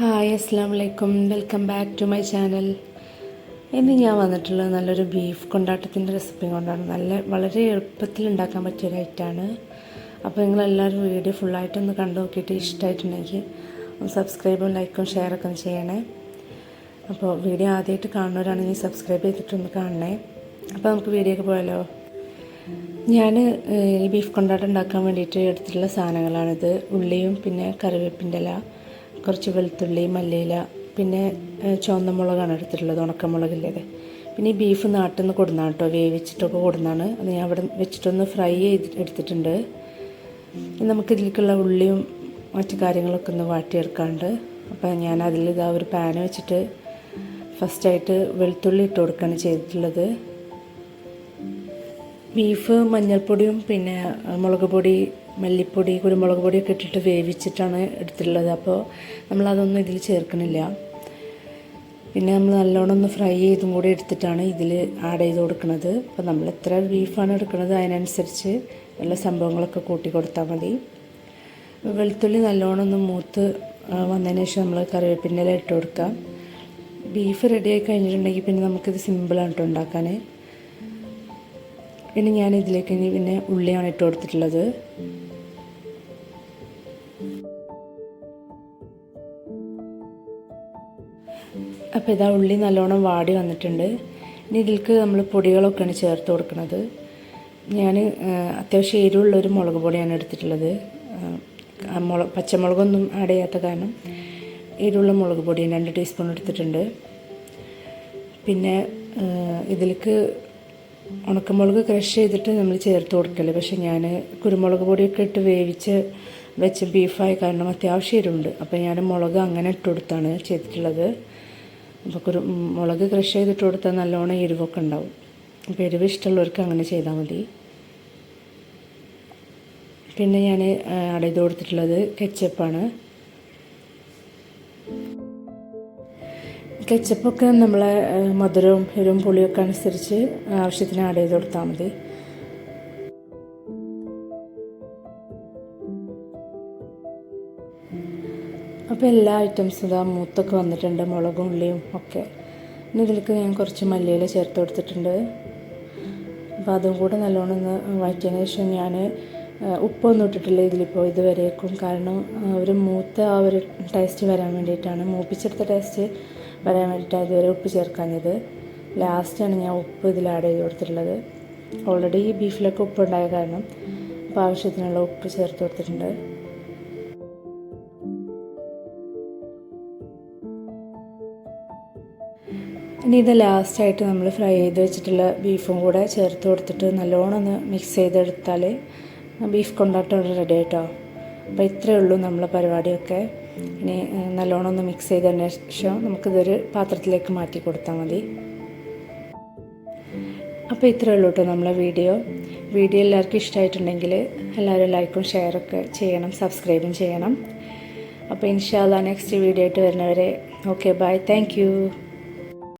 Hi അസ്സാം വലൈക്കും welcome back to my channel. ഇന്ന് ഞാൻ വന്നിട്ടുള്ളത് നല്ലൊരു ബീഫ് കൊണ്ടാട്ടത്തിന്റെ റെസിപ്പി കൊണ്ടാണ്. നല്ല വളരെ എളുപ്പത്തിൽ ഉണ്ടാക്കാൻ പറ്റിയ ഒരു ഐറ്റമാണ്. അപ്പോൾ നിങ്ങളെല്ലാവരും വീഡിയോ ഫുള്ളായിട്ടൊന്ന് കണ്ടു നോക്കിയിട്ട് ഇഷ്ടമായിട്ടുണ്ടെങ്കിൽ ഒന്ന് സബ്സ്ക്രൈബും ലൈക്കും ഷെയറൊക്കെ ഒന്ന് ചെയ്യണേ. അപ്പോൾ വീഡിയോ ആദ്യമായിട്ട് കാണുന്നവരാണെങ്കിൽ സബ്സ്ക്രൈബ് ചെയ്തിട്ടൊന്ന് കാണണേ. അപ്പോൾ നമുക്ക് വീഡിയോയ്ക്ക് പോയാലോ? ഞാൻ ഈ ബീഫ് കൊണ്ടാട്ടം ഉണ്ടാക്കാൻ വേണ്ടിയിട്ട് എടുത്തിട്ടുള്ള സാധനങ്ങളാണിത്. ഉള്ളിയും പിന്നെ കറിവേപ്പിന്റെ ഇല. കുറച്ച് വെളുത്തുള്ളി മല്ലിയില പിന്നെ ചുവന്ന മുളകാണ് എടുത്തിട്ടുള്ളത് ഉണക്കമുളകില്ലേ പിന്നെ ഈ ബീഫ് നാട്ടിൽ നിന്ന് കൊടുന്നാണ് കേട്ടോ വേവിച്ചിട്ടൊക്കെ കൊടുന്നാണ്. അത് ഞാൻ അവിടെ വെച്ചിട്ടൊന്ന് ഫ്രൈ ചെയ്ത് എടുത്തിട്ടുണ്ട്. നമുക്ക് ഇതിലേക്കുള്ള ഉള്ളിയും മറ്റു കാര്യങ്ങളൊക്കെ ഒന്ന് വാട്ടിയെടുക്കാണ്ട് അപ്പോൾ ഞാൻ അതിൽ ഇതാ ഒരു പാൻ വെച്ചിട്ട് ഫസ്റ്റായിട്ട് വെളുത്തുള്ളി ഇട്ട് കൊടുക്കുകയാണ് ചെയ്തിട്ടുള്ളത്. ബീഫ് മഞ്ഞൾപ്പൊടിയും പിന്നെ മുളക് പൊടി മല്ലിപ്പൊടി കുരുമുളക് പൊടിയൊക്കെ ഇട്ടിട്ട് വേവിച്ചിട്ടാണ് എടുത്തിട്ടുള്ളത്. അപ്പോൾ നമ്മളതൊന്നും ഇതിൽ ചേർക്കണില്ല. പിന്നെ നമ്മൾ നല്ലോണം ഒന്ന് ഫ്രൈ ചെയ്തും കൂടി എടുത്തിട്ടാണ് ഇതിൽ ആഡ് ചെയ്ത് കൊടുക്കുന്നത് അപ്പോൾ നമ്മൾ എത്ര ബീഫാണ് എടുക്കുന്നത് അതിനനുസരിച്ച് നല്ല സംഭവങ്ങളൊക്കെ കൂട്ടി കൊടുത്താൽ മതി. വെളുത്തുള്ളി നല്ലോണം ഒന്ന് മൂത്ത് വന്നതിന് ശേഷം നമ്മൾ കറിവേപ്പിന്റെ ഇല ഇട്ട് കൊടുക്കാം. ബീഫ് റെഡിയായി കഴിഞ്ഞിട്ടുണ്ടെങ്കിൽ പിന്നെ നമുക്കിത് സിമ്പിളാണ് കേട്ടോ ഉണ്ടാക്കാൻ. പിന്നെ ഞാൻ ഇതിലേക്ക് ഇനി പിന്നെ ഉള്ളിയാണ് ഇട്ട് കൊടുത്തിട്ടുള്ളത്. അപ്പോൾ ഇതാ ഉള്ളി നല്ലോണം വാടി വന്നിട്ടുണ്ട്. ഇനി ഇതിലേക്ക് നമ്മൾ പൊടികളൊക്കെയാണ് ചേർത്ത് കൊടുക്കുന്നത്. ഞാൻ അത്യാവശ്യം എരിവുള്ളൊരു മുളക് പൊടിയാണ് എടുത്തിട്ടുള്ളത്. മുള മുളക് പച്ചമുളകൊന്നും ആഡ് ചെയ്യാത്ത കാരണം എരിവുള്ള മുളക് പൊടി രണ്ട് ടീസ്പൂൺ എടുത്തിട്ടുണ്ട്. പിന്നെ ഇതിലേക്ക് ഉണക്കമുളക് ക്രഷ് ചെയ്തിട്ട് നമ്മൾ ചേർത്ത് കൊടുക്കൽ. പക്ഷെ ഞാൻ കുരുമുളക് പൊടിയൊക്കെ ഇട്ട് വേവിച്ച് വെച്ച് ബീഫായ കാരണം അത്യാവശ്യം ഇരുണ്ട് അപ്പോൾ ഞാൻ മുളക് അങ്ങനെ ഇട്ട് കൊടുത്താണ് ചെയ്തിട്ടുള്ളത്. അപ്പോൾ കുരു മുളക് ക്രഷ് ചെയ്തിട്ട് കൊടുത്താൽ നല്ലോണം എരിവൊക്കെ ഉണ്ടാവും. അപ്പോൾ എരിവ് ഇഷ്ടമുള്ളവർക്ക് അങ്ങനെ ചെയ്താൽ മതി. പിന്നെ ഞാൻ ചെയ്ത് കൊടുത്തിട്ടുള്ളത് കെച്ചപ്പാണ് കെച്ചപ്പൊക്കെ നമ്മൾ മധുരവും എരിവും പുളിയൊക്കെ അനുസരിച്ച് ആവശ്യത്തിന് ആഡ് ചെയ്ത് കൊടുത്താൽ മതി. അപ്പോൾ എല്ലാ ഐറ്റംസും ഇതാ മൂത്തൊക്കെ വന്നിട്ടുണ്ട് മുളകും ഉള്ളിയും ഒക്കെ. ഇനി ഇതിലേക്ക് ഞാൻ കുറച്ച് മല്ലിയില ചേർത്ത് കൊടുത്തിട്ടുണ്ട്. അപ്പോൾ അതും കൂടെ നല്ലോണം ഒന്ന് വഴറ്റിയതിന് ശേഷം ഞാൻ ഉപ്പൊന്നും ഇട്ടിട്ടില്ല ഇതിലിപ്പോൾ ഇതുവരേക്കും. കാരണം ഒരു മൂത്ത ആ ഒരു ടേസ്റ്റ് വരാൻ വേണ്ടിയിട്ടാണ്. മൂപ്പിച്ചെടുത്ത ടേസ്റ്റ് വരാൻ വേണ്ടിയിട്ടാണ് ഇതുവരെ ഉപ്പ് ചേർക്കാഞ്ഞത്. ലാസ്റ്റാണ് ഞാൻ ഉപ്പ് ഇതിൽ ആഡ് ചെയ്ത് കൊടുത്തിട്ടുള്ളത്. ഓൾറെഡി ഈ ബീഫിലൊക്കെ ഉപ്പ് ഉണ്ടായ കാരണം അപ്പോൾ ആവശ്യത്തിനുള്ള ഉപ്പ് ചേർത്ത് കൊടുത്തിട്ടുണ്ട്. ഇനി ഇത് ലാസ്റ്റായിട്ട് നമ്മൾ ഫ്രൈ ചെയ്ത് വെച്ചിട്ടുള്ള ബീഫും കൂടെ ചേർത്ത് കൊടുത്തിട്ട് നല്ലോണം ഒന്ന് മിക്സ് ചെയ്തെടുത്താൽ ബീഫ് കൊണ്ടാട്ടം റെഡി ആയിട്ടോ? അപ്പോൾ ഇത്രയേ ഉള്ളൂ നമ്മളെ പരിപാടിയൊക്കെ. ഇനി നല്ലോണം ഒന്ന് മിക്സ് ചെയ്തതിന് ശേഷം നമുക്കിതൊരു പാത്രത്തിലേക്ക് മാറ്റി കൊടുത്താൽ മതി. അപ്പോൾ ഇത്രയേ ഉള്ളൂ കേട്ടോ നമ്മളെ വീഡിയോ. വീഡിയോ എല്ലാവർക്കും ഇഷ്ടമായിട്ടുണ്ടെങ്കിൽ എല്ലാവരും ലൈക്കും ഷെയറൊക്കെ ചെയ്യണം സബ്സ്ക്രൈബും ചെയ്യണം. അപ്പോൾ ഇൻഷാല്ല നെക്സ്റ്റ് വീഡിയോ ആയിട്ട് വരുന്നവരെ ഓക്കെ ബൈ താങ്ക്